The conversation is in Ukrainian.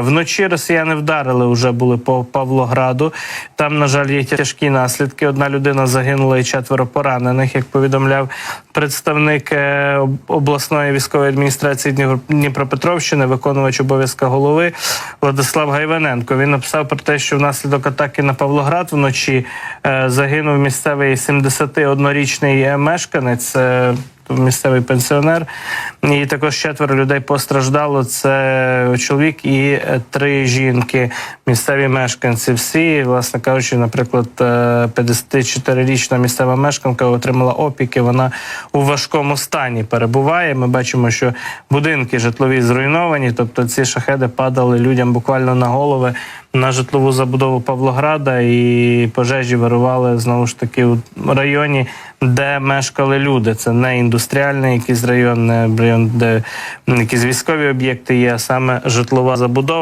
Вночі росіяни вдарили вже були по Павлограду. Там, на жаль, є тяжкі наслідки. Одна людина загинула і четверо поранених, як повідомляв представник е, обласної військової адміністрації Дніпро- Дніпропетровщини, виконувач обов'язка голови Владислав Гайваненко. Він написав про те, що внаслідок атаки на Павлоград вночі е, загинув місцевий 71-річний е, мешканець. Е, Місцевий пенсіонер, і також четверо людей постраждало. Це чоловік і е, три жінки, місцеві мешканці. Всі, власне кажучи, наприклад, е, 54-річна місцева мешканка отримала опіки. Вона у важкому стані перебуває. Ми бачимо, що будинки житлові зруйновані, тобто ці шахеди падали людям буквально на голови на житлову забудову Павлограда, і пожежі вирували знову ж таки у районі, де мешкали люди. Це не індустріальний якийсь район, район, де якісь військові об'єкти є, а саме житлова забудова.